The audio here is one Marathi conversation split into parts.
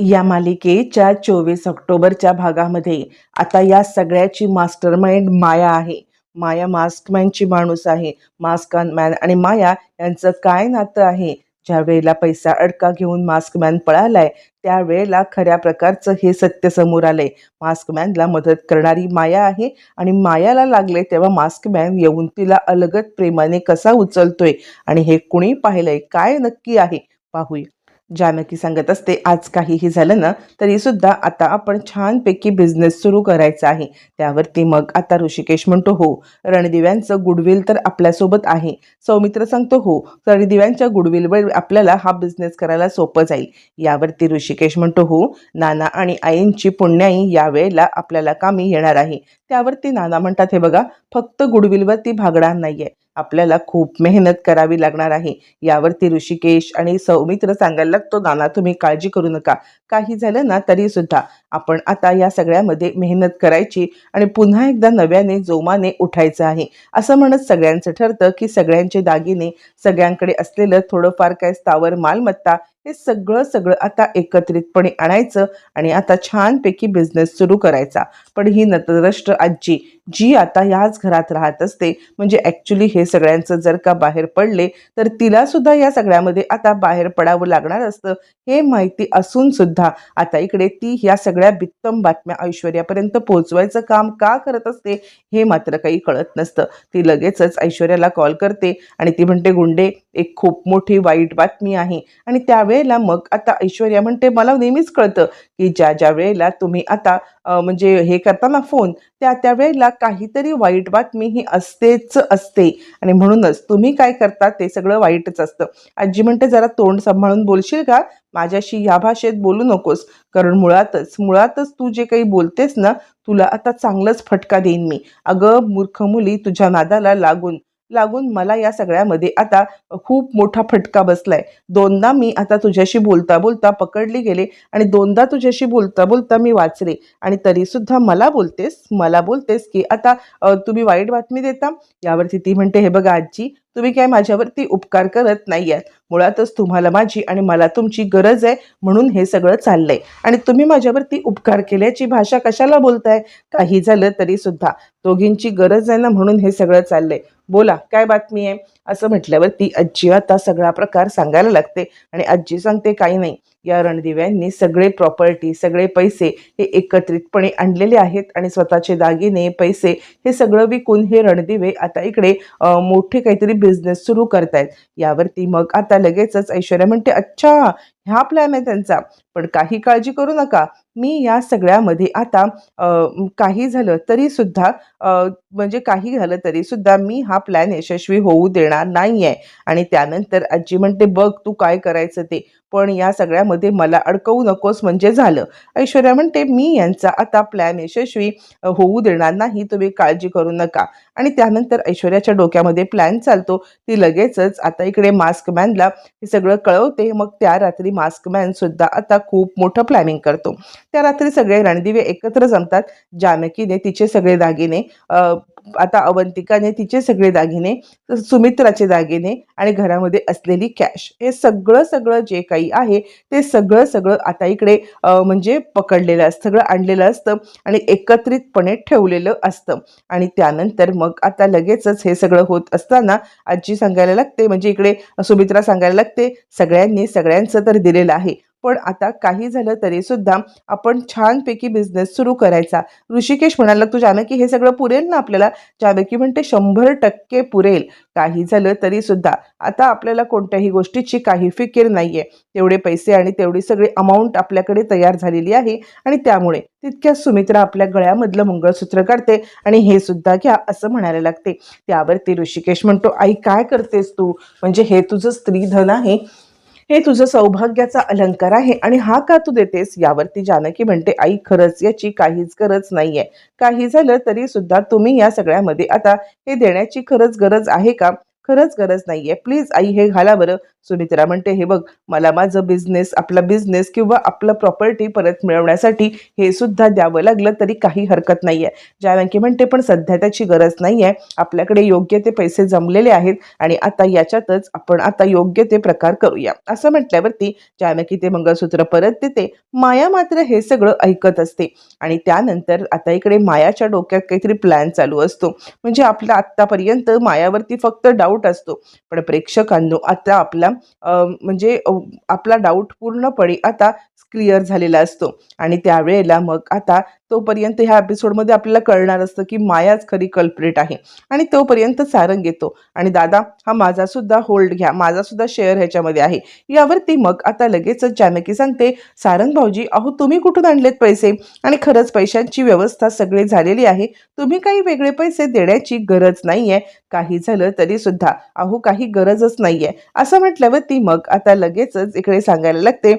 या मालिकेच्या चोवीस ऑक्टोबरच्या भागामध्ये आता या सगळ्याची मास्टर माइंड माया आहे. माया मास्कमॅनची माणूस आहे. मास्क मॅन आणि माया यांचं काय नातं आहे? ज्या वेळेला पैसा अडका घेऊन मास्कमॅन पळालाय त्यावेळेला खऱ्या प्रकारचं हे सत्य समोर आलंय. मास्कमॅनला मदत करणारी माया आहे आणि मायाला लागले तेव्हा मास्कमॅन येऊन तिला अलगत प्रेमाने कसा उचलतोय आणि हे कुणी पाहिलंय? काय नक्की आहे? पाहूया. जानकी सांगत असते आज काहीही झालं ना तरी सुद्धा आता आपण छानपैकी बिझनेस सुरू करायचा आहे. त्यावरती मग आता ऋषिकेश म्हणतो हो रणदिव्यांचं गुडविल तर आपल्यासोबत आहे. सौमित्र सांगतो हो रणदिव्यांच्या गुडविलवर आपल्याला हा बिझनेस करायला सोपं जाईल. यावरती ऋषिकेश म्हणतो हो नाना आणि आईंची पुण्याई यावेळेला आपल्याला कामी येणार आहे. त्यावरती नाना म्हणतात हे बघा फक्त गुडविलवरती भागणार नाहीये. आपल्याला खूप मेहनत करावी लागणार आहे. यावरती ऋषिकेश आणि सौमित्र सांगायला लागतो नाना तुम्ही काळजी करू नका. काही झालं ना तरी सुद्धा आपण आता या सगळ्यामध्ये मेहनत करायची आणि पुन्हा एकदा नव्याने जोमाने उठायचं आहे. असं म्हणत सगळ्यांचं ठरतं की सगळ्यांचे दागिने सगळ्यांकडे असलेलं थोडंफार काय स्थावर मालमत्ता हे सगळं सगळं आता एकत्रितपणे आणायचं आणि आता छानपैकी बिझनेस सुरू करायचा. पण ही नतद्रष्ट आजी जी आता याच घरात राहत असते म्हणजे ॲक्च्युली हे सगळ्यांचं जर का बाहेर पडले तर तिला सुद्धा या सगळ्यामध्ये आता बाहेर पडावं लागणार असतं हे माहिती असून सुद्धा आता इकडे ती ह्या सगळ्या बित्तम बातम्या ऐश्वर्यापर्यंत पोहोचवायचं काम का करत असते हे मात्र काही कळत नसतं. ती लगेचच ऐश्वर्याला कॉल करते आणि ती म्हणते गुंडे एक खूप मोठी वाईट बातमी आहे. आणि त्यावेळेला मग आता ऐश्वर्या म्हणते मला नेहमीच कळतं की ज्या ज्या वेळेला तुम्ही आता म्हणजे हे करताना फोन त्या त्या वेळेला काहीतरी वाईट बातमी ही असतेच असते. आणि म्हणूनच तुम्ही काय करता ते सगळं वाईटच असतं. आजी म्हणते जरा तोंड सांभाळून बोलशील का? माझ्याशी या भाषेत बोलू नकोस. कारण मुळातच मुळातच तू जे काही बोलतेस ना तुला आता चांगलंच फटका देईन मी. अगं मूर्ख मुली तुझ्या नादाला लागून लागून मला या सगळ्यामध्ये आता खूप मोठा फटका बसलाय. दोनदा मी आता तुझ्याशी बोलता बोलता पकडली गेले आणि दोनदा तुझ्याशी बोलता बोलता मी वाचले. आणि तरी सुद्धा मला बोलतेस मला बोलतेस की आता तुम्ही वाईट बातमी देता. यावरती ती म्हणते हे बघा आजी तुम्ही काय माझ्यावरती उपकार करत नाही आहेत मुळातच तुम्हाला माझी आणि मला तुमची गरज आहे म्हणून हे सगळं चाललंय. आणि तुम्ही माझ्यावरती उपकार केल्याची भाषा कशाला बोलताय? काही झालं तरी सुद्धा दोघींची गरज आहे ना म्हणून हे सगळं चाललंय. बोला काय बातमी आहे? असं म्हटल्यावर ती आजी आता सगळा प्रकार सांगायला लागते आणि आजी सांगते काही नाही. या रणदिव्यांनी सगळे प्रॉपर्टी सगळे पैसे हे एकत्रितपणे आणलेले आहेत आणि स्वतःचे दागिने पैसे हे सगळं विकून हे रणदिवे आता इकडे मोठे काहीतरी बिझनेस सुरू करतायत. यावरती मग आता लगेचच ऐश्वर्या म्हणते अच्छा ह्या प्लॅन आहे त्यांचा. पण काही काळजी करू नका. मी या सगळ्यामध्ये आता काही झालं तरी सुद्धा म्हणजे काही झालं तरी सुद्धा मी हा प्लॅन यशस्वी होऊ देणार नाही आहे आणि त्यानंतर आजी म्हणते बघ तू काय करायचं ते. पण या सगळ्यामध्ये मला अडकवू नकोस म्हणजे झालं. ऐश्वर्या म्हणते मी यांचा आता प्लॅन यशस्वी होऊ देणार नाही तुम्ही काळजी करू नका. आणि त्यानंतर ऐश्वर्याच्या डोक्यामध्ये प्लॅन चालतो. ती लगेचच आता इकडे मास्क मॅनला हे सगळं कळवते. मग त्या रात्री मास्क मॅन सुद्धा आता खूप मोठं प्लॅनिंग करतो. त्या रात्री सगळे रणदिवे एकत्र जमतात. जानकीने तिचे सगळे दागिने आता अवंतिकाने तिचे सगळे दागिने सुमित्राचे दागिने आणि घरामध्ये असलेली कॅश हे सगळं सगळं जे काही आहे ते सगळं सगळं आता इकडे म्हणजे पकडलेलं असतं सगळं आणलेलं असतं आणि एकत्रितपणे ठेवलेलं असतं. आणि त्यानंतर मग आता लगेचच हे सगळं होत असताना आजी सांगायला लागते म्हणजे इकडे सुमित्रा सांगायला लागते सगळ्यांनी सगळ्यांचं तर दिलेलं आहे पण आता काही झालं तरी सुद्धा आपण छानपैकी बिझनेस सुरू करायचा. ऋषिकेश म्हणाला तू जानकी हे सगळं पुरेल ना आपल्याला? जानकी म्हणते शंभर टक्के पुरेल. काही झालं तरी सुद्धा. आता आपल्याला कोणत्याही गोष्टीची काही फिकीर नाहीये. तेवढे पैसे आणि तेवढी सगळी अमाऊंट आपल्याकडे तयार झालेली आहे आणि त्यामुळे तितक्या सुमित्रा आपल्या गळ्यामधलं मंगळसूत्र काढते आणि हे सुद्धा घ्या असं म्हणायला लागते. त्यावरती ऋषिकेश म्हणतो आई काय करतेस तू? म्हणजे हे तुझं स्त्री धन आहे. हे तुझं सौभाग्याचा अलंकार आहे आणि हा का तू देतेस? यावरती जानकी म्हणते आई खरंच याची काहीच गरज नाहीये. काही झालं तरी सुद्धा तुम्ही या सगळ्यामध्ये आता हे देण्याची खरंच गरज आहे का? खरंच गरज नाहीये. प्लीज आई हे घाला बरं. सुमित्रा म्हणते हे बघ मला माझं बिझनेस आपला बिझनेस किंवा आपलं प्रॉपर्टी परत मिळवण्यासाठी हे सुद्धा द्यावं लागलं तरी काही हरकत नाही आहे जानकी म्हणते पण सध्या त्याची गरज नाही आहे आपल्याकडे योग्य ते पैसे जमलेले आहेत आणि आता याच्यातच आपण आता योग्य ते प्रकार करूया. असं म्हटल्यावरती जानकी ते मंगळसूत्र परत देते. माया मात्र हे सगळं ऐकत असते आणि त्यानंतर आता इकडे मायाच्या डोक्यात काहीतरी प्लॅन चालू असतो. म्हणजे आपला आत्तापर्यंत मायावरती फक्त डाऊट असतो. पण प्रेक्षकांनो आता आपला आपल्याला म्हणजे आपला डाऊट पूर्णपणे आता क्लिअर झालेला असतो. आणि त्यावेळेला मग आता तोपर्यंत ह्या एपिसोडमध्ये आपल्याला कळणार असतं की मायाच खरी कल्प्रेट आहे. आणि तोपर्यंत सारंग येतो. आणि दादा हा माझा सुद्धा होल्ड घ्या. माझा सुद्धा शेअर ह्याच्यामध्ये आहे. यावरती मग आता लगेचच जानकी सांगते सारंग भाऊजी अहो तुम्ही कुठून आणलेत पैसे? आणि खरंच पैशांची व्यवस्था सगळी झालेली आहे. तुम्ही काही वेगळे पैसे देण्याची गरज नाही आहे काही झालं तरी सुद्धा. अहो काही गरजच नाही आहे असं म्हटल्यावरती मग आता लगेचच इकडे सांगायला लागते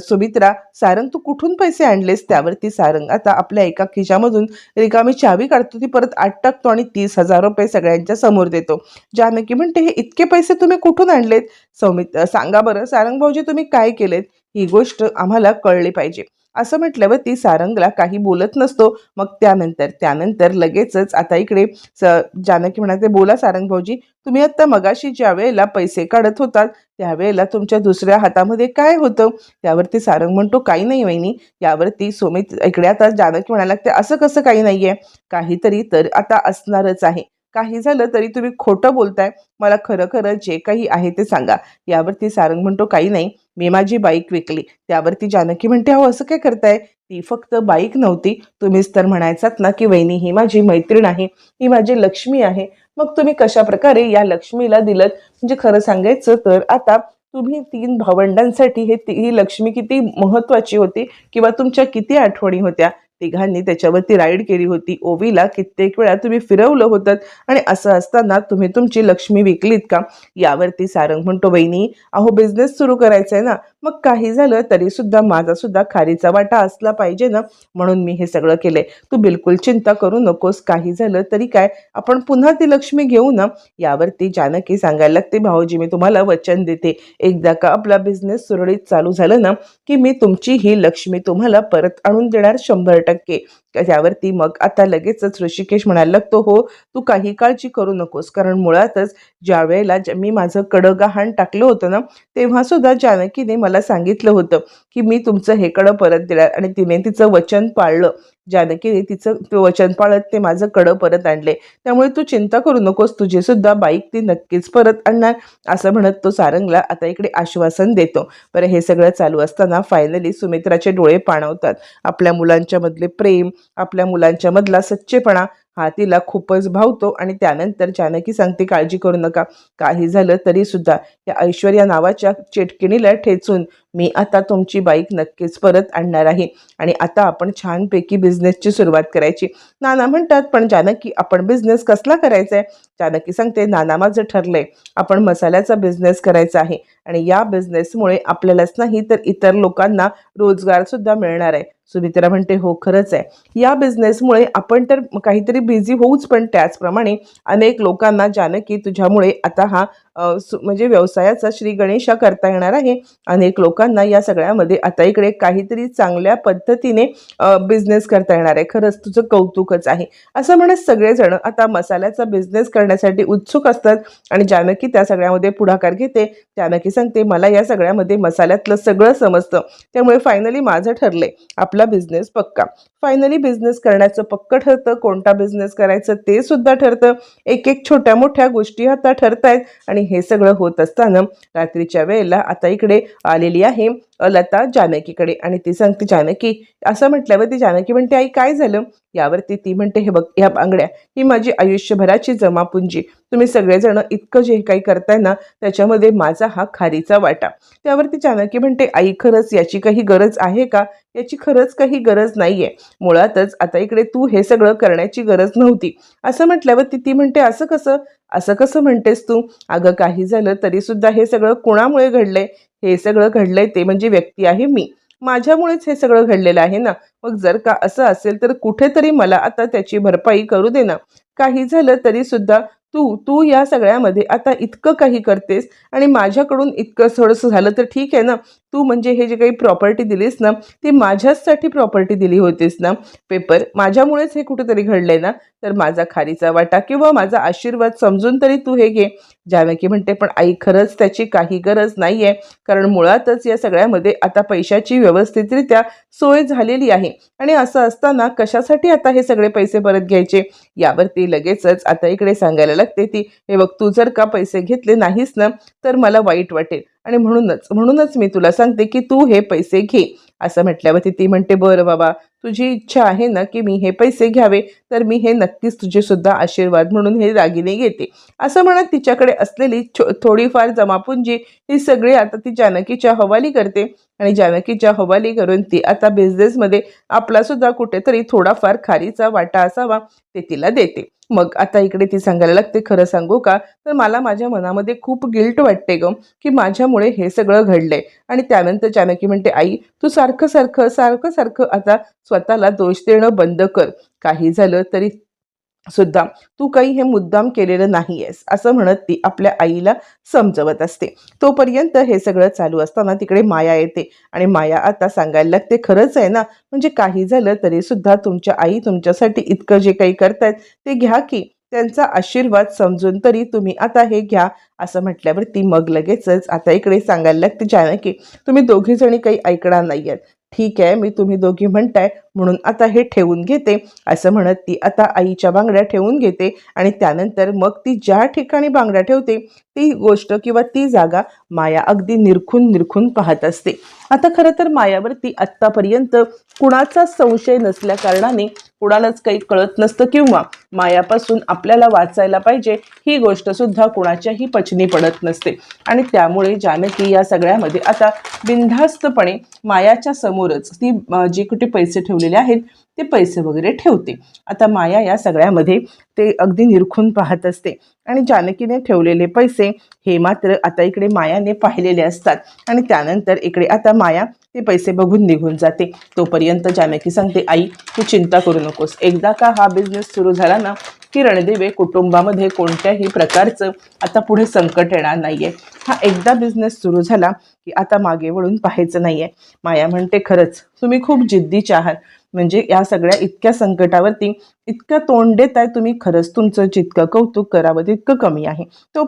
सुमित्रा सारंग तू कुठून पैसे आणलेस? त्यावरती सारंग आता आपल्या एका खिशामधून रिकामी चावी काढतो ती परत आठ टाकतो आणि तीस हजार रुपये सगळ्यांच्या समोर देतो. जानकी म्हणते हे इतके पैसे तुम्ही कुठून आणलेत? सौमित सांगा बरं सारंग भाऊजी तुम्ही काय केलेत? ही गोष्ट आम्हाला कळली पाहिजे. असं म्हटल्यावर ती सारंगला काही बोलत नसतो. मग त्यानंतर त्यानंतर लगेचच आता इकडे स जानकी म्हणाते बोला सारंग भाऊजी तुम्ही आत्ता मगाशी ज्या वेळेला पैसे काढत होतात त्यावेळेला तुमच्या दुसऱ्या हातामध्ये काय होतं? त्यावरती सारंग म्हणतो काही नाही वहिनी यावरती सोमित इकडे आता जानकी म्हणायला लागते असं कसं काही नाही आहे काहीतरी तर आता असणारच आहे. काही झालं तरी तुम्ही खोटं बोलताय. मला खरं खरं जे काही आहे ते सांगा. यावरती सारंग म्हणतो काही नाही. मी माझी बाईक विकली. त्यावरती जानकी म्हणते अहो असं काय करताय? ती फक्त बाईक नव्हती. तुम्हीच तर म्हणायचात ना की वहिनी ही माझी मैत्रीण आहे. ही माझी लक्ष्मी आहे. मग तुम्ही कशा प्रकारे या लक्ष्मीला दिलं म्हणजे खरं सांगायचं तर आता तुम्ही तीन भावंडांसाठी हे ती- ही लक्ष्मी किती महत्वाची होती किंवा तुमच्या किती आठवणी होत्या? तिघांनी त्याच्यावरती राईड केली होती. ओवीला कित्येक वेळा तुम्ही फिरवलं होतं आणि असं असताना तुम्ही तुमची लक्ष्मी विकलीत का? यावरती सारंग म्हणतो बहिणी अहो बिझनेस सुरू करायचा आहे ना. मग काही झालं तरी सुद्धा माझा सुद्धा खारीचा वाटा असला पाहिजे ना म्हणून मी हे सगळं केलंय. तू बिलकुल चिंता करू नकोस काही झालं तरी काय? आपण पुन्हा ती लक्ष्मी घेऊ ना? यावरती जानकी सांगायला लागते भाऊजी मी तुम्हाला वचन देते. एकदा का आपला बिझनेस सुरळीत चालू झालं ना की मी तुमची ही लक्ष्मी तुम्हाला परत आणून देणार शंभर टक्के. त्यावरती मग आता लगेचच ऋषिकेश म्हणायला लागतो हो तू काही काळजी करू नकोस कारण मुळातच ज्या वेळेला ज- मी माझं कडं गहाण टाकलं होतं ना तेव्हा सुद्धा जानकीने मला सांगितलं होतं की मी तुमचं हे कडं परत देणार. आणि तिने तिचं वचन पाळलं. जानकीने तिचं वचन पाळत ते माझं कडं परत आणले. त्यामुळे तू चिंता करू नकोस तुझी सुद्धा बाईक ती नक्कीच परत आणणार असं म्हणत तो सारंगला आता इकडे आश्वासन देतो. बरं हे सगळं चालू असताना फायनली सुमित्राचे डोळे पाणवतात. आपल्या मुलांच्या मधले प्रेम आपल्या मुलांच्या मधला सच्चेपणा हा तिला खूपच भावतो आणि त्यानंतर जानकी सांगते काळजी करू नका. काही झालं तरी सुद्धा या ऐश्वर्या नावाच्या चेटकिणीला ठेचून मी आता तुमची बाईक नक्कीच परत आणणार आहे. आणि आता आपण छानपैकी बिझनेसची सुरुवात करायची. नाना म्हणतात पण जानकी आपण बिझनेस कसला करायचा आहे जानकी सांगते नाना माझं ठरलंय. आपण मसाल्याचा बिझनेस करायचा आहे. आणि या बिझनेसमुळे आपल्यालाच नाही तर इतर लोकांना रोजगारसुद्धा मिळणार आहे. सुमित्रा म्हणते हो खरंच आहे. या बिझनेसमुळे आपण तर काहीतरी बिझी होऊच पण त्याचप्रमाणे अनेक लोकांना जानकी तुझ्यामुळे आता हा म्हणजे व्यवसायाचा श्री गणेशा करता येणार आहे. अनेक लोकांना या सगळ्यामध्ये आता इकडे काहीतरी चांगल्या पद्धतीने बिझनेस करता येणार आहे. खरंच तुझं कौतुकच आहे. असं म्हणत सगळेजण आता मसाल्याचा बिझनेस करण्यासाठी उत्सुक असतात आणि जानकी त्या सगळ्यामध्ये पुढाकार घेते जानकी सांगते मला या सगळ्यामध्ये मसाल्यातलं सगळं समजतं. त्यामुळे फायनली माझं ठरलंय आपला बिझनेस पक्का. फायनली बिझनेस करण्याचं पक्क ठरतं. कोणता बिझनेस करायचं ते सुद्धा ठरतं. एक एक छोट्या मोठ्या गोष्टी आता ठरतायत आणि हे सगळं होत असताना रात्रीच्या वेळेला आता इकडे आलेली आहे लता जानकीकडे. आणि ती सांगते जानकी असं म्हटल्यावर ती जानकी म्हणते आई काय झालं? यावरती ती म्हणते हे बघ ह्या बांगड्या ही माझी आयुष्यभराची जमापुंजी. तुम्ही सगळेजण इतकं जे काही करताय ना त्याच्यामध्ये माझा हा खारीचा वाटा. त्यावरती चाणक्य म्हणते आई खरंच याची काही गरज आहे का? याची खरंच काही गरज नाहीये. मुळातच आता इकडे तू हे सगळं करण्याची गरज नव्हती. असं म्हटल्यावरती ती म्हणते असं कसं? असं कसं म्हणतेस तू? अगं काही झालं तरी सुद्धा हे सगळं कोणामुळे घडलंय? हे सगळं घडलंय ते म्हणजे व्यक्ती आहे मी. माझ्यामुळेच हे सगळं घडलेलं आहे ना. मग जर का असं असेल तर कुठेतरी मला आता त्याची भरपाई करू दे ना. काही झालं तरी सुद्धा तू तू या सगळ्यामध्ये आता इतकं काही करतेस आणि माझ्याकडून इतकं थोडंसं झालं तर ठीक आहे ना? तू म्हणजे हे जे काही प्रॉपर्टी दिलीस ना ती माझ्याचसाठी प्रॉपर्टी दिली होतीस ना? पेपर माझ्यामुळेच हे कुठेतरी घडलंय ना? तर माझा खारीचा वाटा किंवा माझा आशीर्वाद समजून तरी तू हे घे. जावकी म्हणते पण आई खरंच त्याची काही गरज नाही आहे कारण मुळातच या सगळ्यामध्ये आता पैशाची व्यवस्थितरित्या सोय झालेली आहे. आणि असं असताना कशासाठी आता हे सगळे पैसे परत घ्यायचे? यावरती लगेचच आता इकडे सांगायला लागते ती हे बघ तू जर का पैसे घेतले नाहीस ना तर मला वाईट वाटेल. आणि म्हणूनच म्हणूनच मी तुला सांगते की तू हे पैसे घे. असं म्हटल्यावरती ती म्हणते बरं बाबा तुझी इच्छा आहे ना की मी हे पैसे घ्यावे तर मी हे नक्कीच तुझे सुद्धा आशीर्वाद म्हणून हे दागिने घेते. असं म्हणत तिच्याकडे असलेली छो थोडीफार जमापुंजी ही सगळी आता ती जानकीच्या हवाली करते. आणि जानकीच्या हवाली करून ती आता बिझनेसमध्ये आपला सुद्धा कुठेतरी थोडाफार खारीचा वाटा असावा ते तिला देते. मग आता इकडे ती सांगायला लागते खरं सांगू का? तर मला माझ्या मनामध्ये खूप गिल्ट वाटते ग की माझ्यामुळे हे सगळं घडलंय. आणि त्यानंतर जानकी म्हणते आई तू सारखं सारखं सारखं सारखं आता स्वतःला दोष देणं बंद कर. काही झालं तरी सुद्धा तू काही हे मुद्दाम केलेलं नाही आहेस असं म्हणत ती आपल्या आईला समजवत असते. तोपर्यंत हे सगळं चालू असताना तिकडे माया येते आणि माया आता सांगायला लागते खरंच आहे ना म्हणजे काही झालं तरी सुद्धा तुमच्या आई तुमच्यासाठी इतकं जे काही करतायत ते घ्या की त्यांचा आशीर्वाद समजून तरी तुम्ही आता हे घ्या असं म्हटल्यावर ती मग लगेचच आता इकडे सांगायला लागते जानकी तुम्ही दोघीजणी काही ऐकणार नाही आहेत ठीक आहे मी तुम्ही दोघी म्हणताय म्हणून आता हे ठेवून घेते. असं म्हणत ती आता आईच्या बांगड्या ठेवून घेते आणि त्यानंतर मग ती ज्या ठिकाणी बांगड्या ठेवते ती गोष्ट किंवा ती जागा माया अगदी निरखून निरखून पाहत असते. आता खरं तर मायावरती आत्तापर्यंत कुणाचा संशय नसल्या कारणाने कुणालाच काही कळत नसतं किंवा मायापासून आपल्याला वाचायला पाहिजे ही गोष्ट सुद्धा कुणाच्याही पचनी पडत नसते. आणि त्यामुळे जानकी या सगळ्यामध्ये आता बिनधास्तपणे मायाच्या समोरच ती जी कुठे पैसे ठेवलेले आहेत ते पैसे वगैरे ठेवते. आता माया या सगळ्यामध्ये ते अगदी निरखून पाहत असते. आणि जानकीने ठेवलेले पैसे हे मात्र आता इकडे मायाने पाहिलेले असतात. आणि त्यानंतर इकडे आता माया ते पैसे बघून निघून जाते. तोपर्यंत जानकी सांगते आई तू चिंता करू नकोस. एकदा का हा बिझनेस सुरू झाला ना की रणदेवे कुटुंबामध्ये कोणत्याही प्रकारचं आता पुढे संकट येणार नाहीये. हा एकदा बिझनेस सुरू झाला की आता मागे वळून पाहायचं नाहीये. माया म्हणते खरंच तुम्ही खूप जिद्दीचे आहात. म्हणजे या सगळ्या इतक्या संकटावरती इतकं तोंड देत आहे तुम्ही खरंच तुमचं जितकं कौतुक करावं तितकं कमी आहे. तो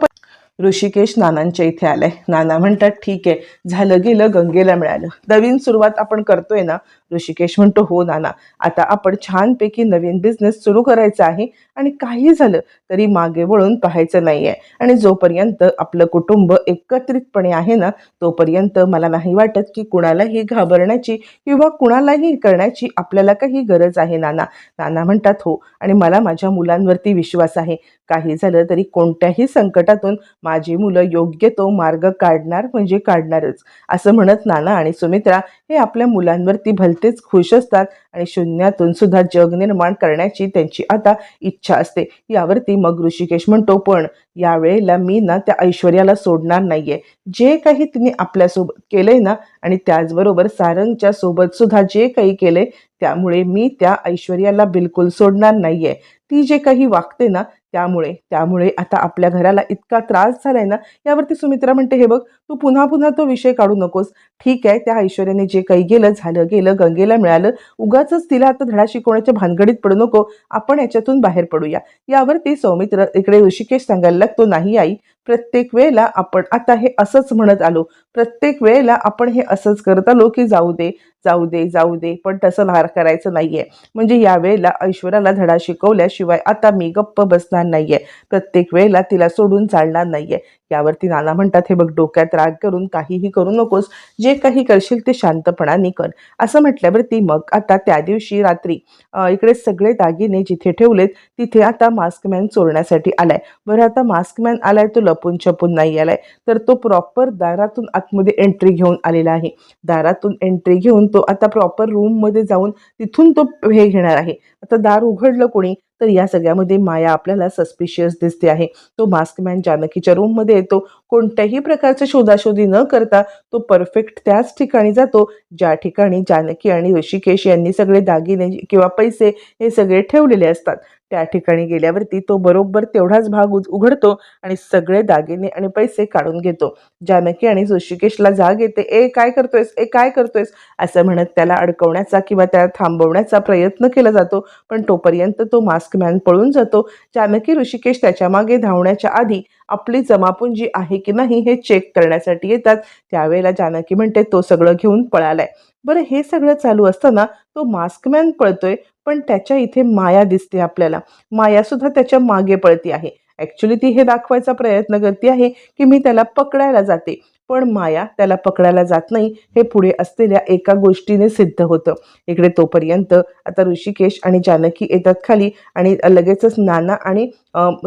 ऋषिकेश नानांच्या इथे आलाय. नाना म्हणतात ठीक आहे झालं गेलं गंगेला मिळालं. नवीन सुरुवात आपण करतोय ना ऋषिकेश म्हणतो हो नाना आता आपण छानपैकी नवीन बिझनेस सुरू करायचा आहे आणि काही झालं तरी मागे वळून पाहायचं नाही आहे आणि जोपर्यंत आपलं कुटुंब एकत्रितपणे आहे ना तोपर्यंत मला नाही वाटत की कुणालाही घाबरण्याची किंवा कुणालाही करण्याची आपल्याला काही गरज आहे नाना. नाना म्हणतात हो. आणि मला माझ्या मुलांवरती विश्वास आहे. काही झालं तरी कोणत्याही संकटातून माझी मुलं योग्य तो मार्ग काढणार म्हणजे काढणारच. असं म्हणत नाना आणि सुमित्रा हे आपल्या मुलांवरती भलतेच खुश असतात आणि शून्यातून सुद्धा जग निर्माण करण्याची त्यांची आता इच्छा असते. यावरती मग ऋषिकेश म्हणतो पण यावेळेला मी ना त्या ऐश्वर्याला सोडणार नाहीये. जे काही तिने आपल्यासोबत केलंय ना आणि त्याचबरोबर सारंगच्या सोबत सुद्धा जे काही केलंय त्यामुळे मी त्या ऐश्वर्याला बिलकुल सोडणार नाहीये. ती जे काही वागते ना त्यामुळे त्यामुळे आता आपल्या घराला इतका त्रास झालाय ना यावरती सुमित्रा म्हणते हे बघ तू पुन्हा पुन्हा तो विषय काढू नकोस. ठीक आहे त्या ऐश्वर्याने जे काही गेलं झालं गेलं गंगेला मिळालं. उगाच तिला आता धडा शिकवण्याच्या भानगडीत पडू नको. आपण याच्यातून बाहेर पडूया. यावरती सौमित्र इकडे ऋषिकेश सांगायला लागतो नाही आई प्रत्येक वेळेला आपण आता हे असंच म्हणत आलो. प्रत्येक वेळेला आपण हे असंच करत आलो की जाऊ दे जाऊ दे जाऊ दे पण तसं लहार करायचं नाहीये. म्हणजे यावेळेला ऐश्वर्याला धडा शिकवल्याशिवाय आता मी गप्प बसणार नाहीये. प्रत्येक वेळेला तिला सोडून चालणार नाहीये. यावरती नाना म्हणतात हे बघ डोक्यात राग करून काहीही करू नकोस. जे काही करशील ते शांतपणाने कर असं म्हटल्यावरती मग आता त्या दिवशी रात्री इकडे सगळे दागिने जिथे ठेवलेत तिथे आता मास्कमॅन चोरण्यासाठी आलाय. बरं आता मास्कमॅन आलाय तो लपून छपून नाही आलाय. तर तो प्रॉपर दारातून आतमध्ये एंट्री घेऊन आलेला आहे. दारातून एंट्री घेऊन तो आता प्रॉपर रूममध्ये जाऊन तिथून तो हे घेणार आहे. आता दार उघडलं कोणी तर या सगळ्यामध्ये माया आपल्याला सस्पिशियस दिसते आहे. तो मास्कमॅन जानकीच्या रूममध्ये येतो. कोणत्याही प्रकारच्या शोधाशोधी न करता तो परफेक्ट त्याच ठिकाणी जातो. ज्या ठिकाणी जानकी आणि ऋषिकेश यांनी सगळे दागिने किंवा पैसे हे सगळे ठेवलेले असतात. त्या ठिकाणी गेल्यावरती तो बरोबर तेवढाच भाग उज- उघडतो आणि सगळे दागिने आणि पैसे काढून घेतो. जानकी आणि ऋषिकेशला जाग येते ए काय करतोयस? ए काय करतोयस? असं म्हणत त्याला अडकवण्याचा किंवा त्याला थांबवण्याचा प्रयत्न केला जातो पण तोपर्यंत तो मास्क मॅन पळून जातो. जानकी ऋषिकेश त्याच्यामागे धावण्याच्या आधी आपली जमापुंजी आहे की नाही हे चेक करण्यासाठी येतात. त्यावेळेला जानकी म्हणते तो सगळं घेऊन पळालाय. बरं हे सगळं चालू असताना तो मास्कमॅन पळतोय पण त्याच्या इथे माया दिसते आपल्याला. माया सुद्धा त्याच्यामागे पळती आहे. ॲक्च्युली ती हे दाखवायचा प्रयत्न करते आहे की मी त्याला पकडायला जाते. पण माया त्याला पकडायला जात नाही. हे पुढे असलेल्या एका गोष्टीने सिद्ध होतं. इकडे तोपर्यंत आता ऋषिकेश आणि जानकी येतात खाली आणि लगेचच नाना आणि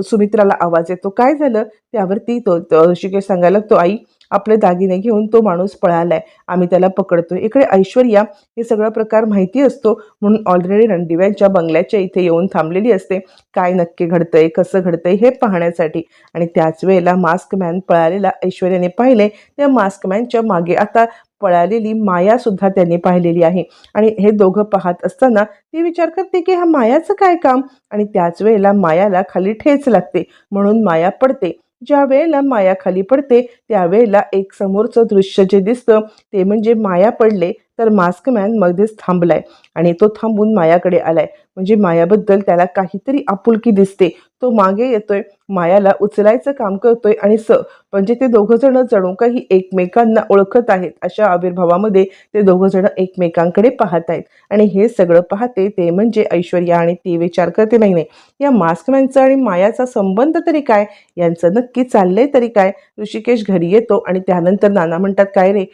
सुमित्राला आवाज येतो. काय झालं? त्यावरती तो तो ऋषिकेश सांगायला लागतो आई आपले दागिने घेऊन तो माणूस पळालाय. आम्ही त्याला पकडतो इकडे ऐश्वर्या हे सगळा प्रकार माहिती असतो म्हणून ऑलरेडी रणदिव्यांच्या बंगल्याच्या इथे येऊन थांबलेली असते काय नक्की घडतंय कसं घडतंय हे पाहण्यासाठी. आणि त्याच वेळेला मास्क मॅन पळालेला ऐश्वर्याने पाहिले. त्या मास्क मॅनच्या मागे आता पळालेली माया सुद्धा त्यांनी पाहिलेली आहे. आणि हे दोघं पाहत असताना ती विचार करते की हा मायाचं काय काम? आणि त्याच वेळेला मायाला खाली ठेच लागते. म्हणून माया पडते. ज्या वेळेला माया खाली पडते त्यावेळेला एक समोरचं दृश्य जे दिसतं ते म्हणजे माया पडले तर मास्क मॅन मध्येच थांबलाय आणि तो थांबून मायाकडे आलाय. म्हणजे मायाबद्दल त्याला काहीतरी आपुलकी दिसते. तो मागे येतोय मायाला उचलायचं काम करतोय आणि स म्हणजे ते दोघं जण जणू काही एकमेकांना ओळखत आहेत अशा आविर्भावामध्ये ते दोघं जण एकमेकांकडे पाहत आहेत. आणि हे सगळं पाहते ते म्हणजे ऐश्वर्या आणि ती विचार करते नाही नाही या मास्कमॅनचा आणि मायाचा संबंध तरी काय? यांचं नक्की चाललंय तरी काय? ऋषिकेश घरी येतो आणि त्यानंतर नाना म्हणतात काय रे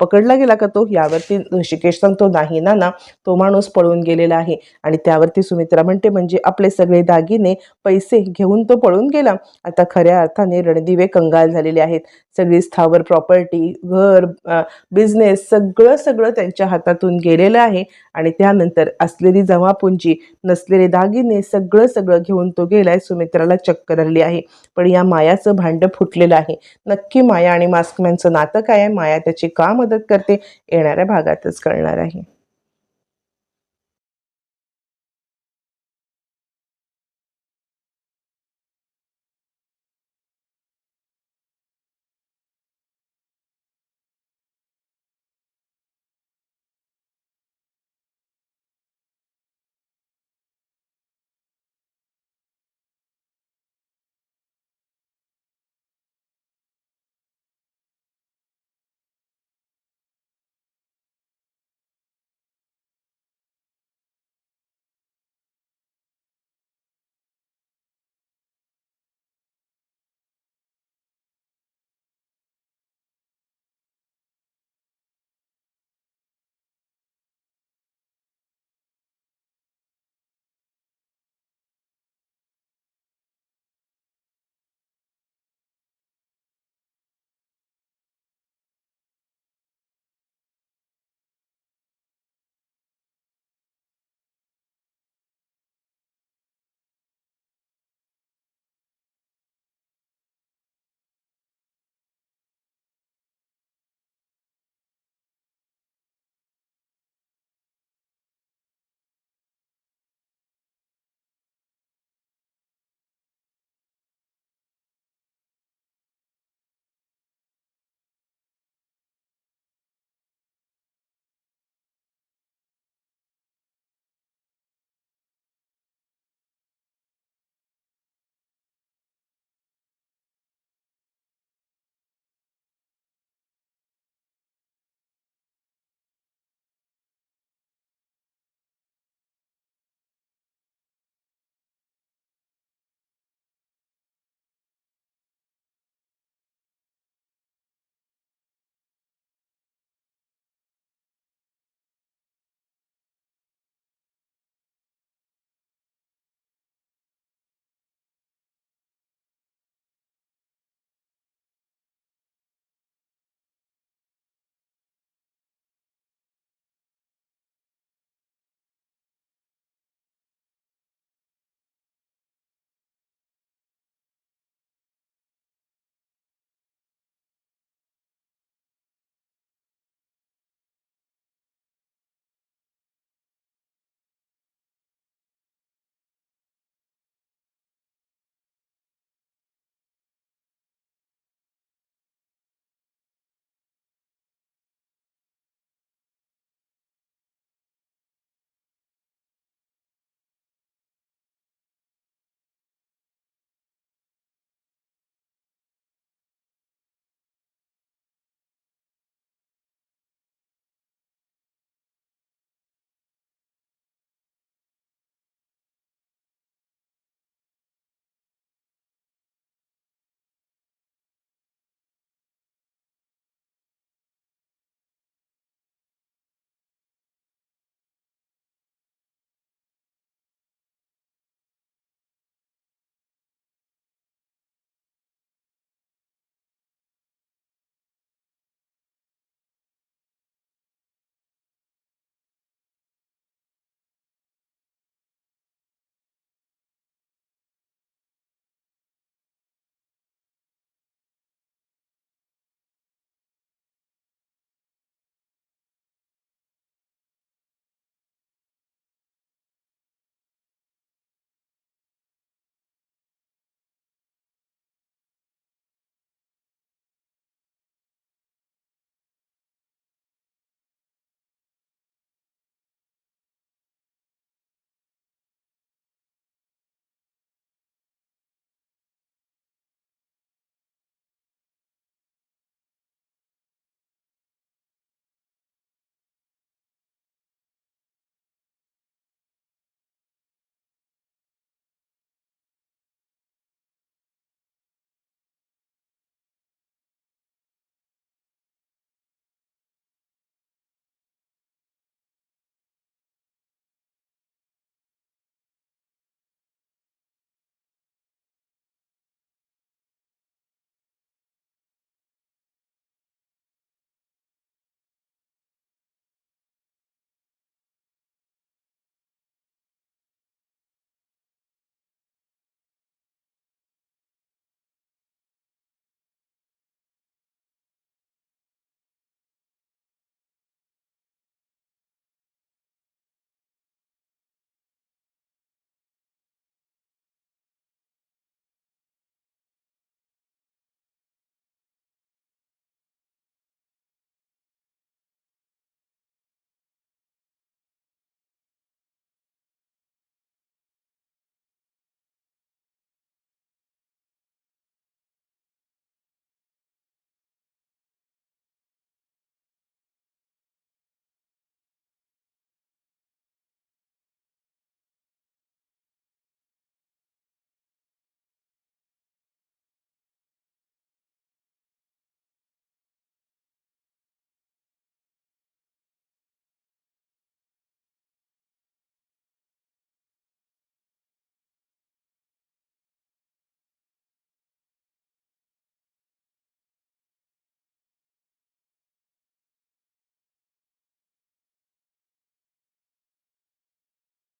पकडला गेला का तो? यावरती ऋषिकेश सांगतो नाही नाना तो माणूस पळून गेलेला आहे. आणि त्यावरती सुमित्रा म्हणते म्हणजे आपले सगळे दागिने पैसे घेऊन तो पळून गेला आता खऱ्या अर्थाने रणदिवे कंगाल झालेले आहेत. सगळी स्थावर प्रॉपर्टी घर बिझनेस सगळं सगळं त्यांच्या हातातून गेलेलं आहे. आणि त्यानंतर असलेली जमापुंजी नसलेले दागिने सगळं सगळं घेऊन तो गेलाय. सुमित्राला चक्कर आली आहे. पण या मायाचं भांड फुटलेलं आहे. नक्की माया आणि मास्कमॅनचं नातं काय आहे? माया त्याची का मदत करते? येणाऱ्या भागातच कळणार आहे.